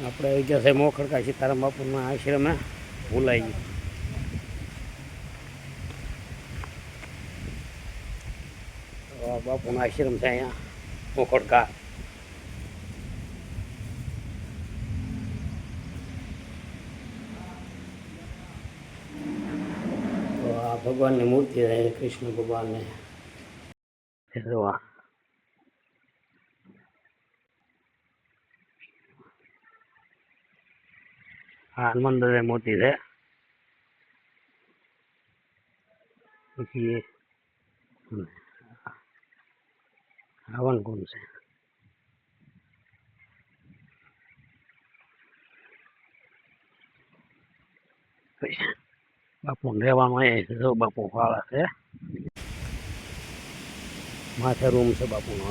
આપણે આવી ગયા છે મોખડકા સીતારામ બાપુના આશ્રમે ભૂલાઈ ગયું તો આ બાપુનો આશ્રમ છે અહીંયા મોખડકા તો આ ભગવાનની મૂર્તિ છે કૃષ્ણ ભગવાનને જોવા હા હનુમાન દાદા મોતી છે પછી હમ, રાવણ કુંડ છે પછી બાપુ રહેવાનું એ છે જો બાપુ વાળા છે માથે રૂમ છે બાપુનો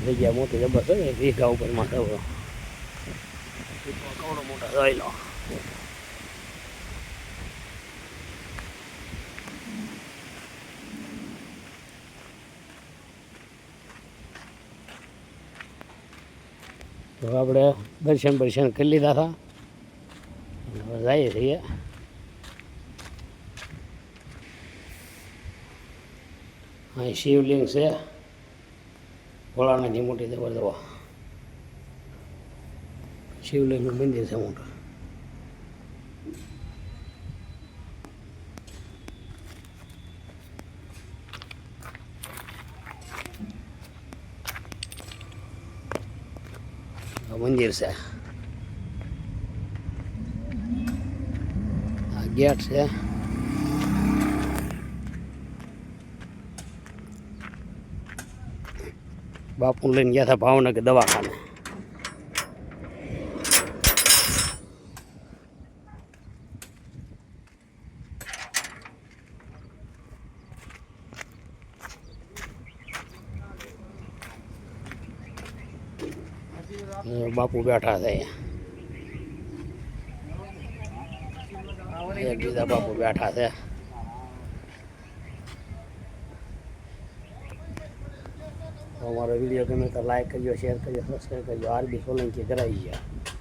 જગ્યા મોટી જબર છે ને વીઘા ઉપર માથે કવડો મોટા જોઈ લો તો આપણે દર્શન બર્શન કરી લીધા હતા. જઈએ છીએ. અહીં શિવલિંગ છે. ભોળાનાથની મોટી જબર દવા શિવલિંગનું મંદિર છે મોટું. મંદિર છે. આ ગેટ છે. બાપુ લઈને ગયા હતા ભાવનગર દવાખાને. બાપુ બેઠા છે અહીંયા એક બીજા બાપુ બેઠા છે તો અમારો વિડીયો ગમે તો લાઈક કરજો શેર કરજો સબસ્ક્રાઈબ કરજો આરબી સોલંકી કરાવી ગયા